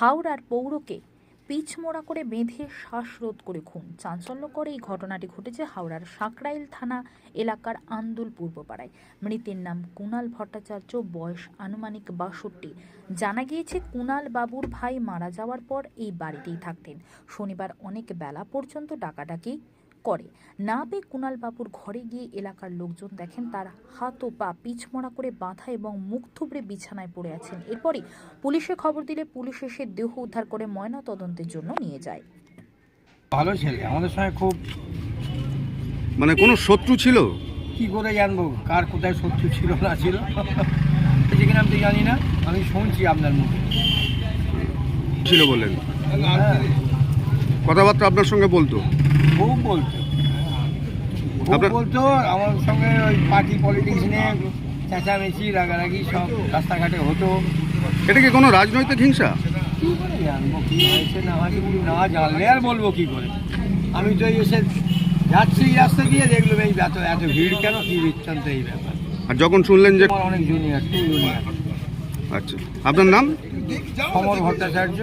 হাওড়ার পৌরকে পিচমোড়া করে বেঁধে শ্বাসরোধ করে খুন। চাঞ্চল্যকর এই ঘটনাটি ঘটেছে হাওড়ার সাকরাইল থানা এলাকার আন্দুল পূর্বপাড়ায়। মৃতের নাম কুনাল ভট্টাচার্য, বয়স আনুমানিক বাষট্টি। জানা গিয়েছে কুনাল বাবুর ভাই মারা যাওয়ার পর এই বাড়িতেই থাকতেন। শনিবার অনেক বেলা পর্যন্ত ডাকাডাকি করে। না পেয়ে কুণাল বাবুর ঘরে গিয়ে এলাকার লোকজন দেখেন তার হাত ও পা পিছমরা করে বাঁধা এবং মুখ থুবড়ে বিছানায় পড়ে আছেন। এরপরই পুলিশে খবর দিলে পুলিশ এসে দেহ উদ্ধার করে ময়না তদন্তের জন্য নিয়ে যায়। ভালো ছেলে আমাদের সঙ্গে খুব মানে কোনো শত্রু ছিল? কি করে জানব? কার কোথায় শত্রু ছিল না ছিল? যেখানে আমি তো জানি না। আমি শুনছি আপনার মুখে। ছিল বলেন। হ্যাঁ। কথাবার্তা আপনার সঙ্গে বলতো? বলতো। খুব বলতো আমার সঙ্গে ওই পার্টি পলিটিক্স নিয়ে চেঁচামেচি রাগারাগি সব রাস্তাঘাটে হতো। এটা কি কোনো রাজনৈতিক হিংসা? কি করে জানব কি হয়েছে না হয়েছে না জানলে আর বলব কি করে? আমি তো এসে যাচ্ছি রাস্তা দিয়ে দেখলাম এই এত এত ভিড় কেন? কি বৃত্তান্ত এই ব্যাপার। আর যখন শুনলেন যে আমার অনেক জুনিয়র টু জুনিয়র আচ্ছা। আপনার নাম? সমর ভট্টাচার্য।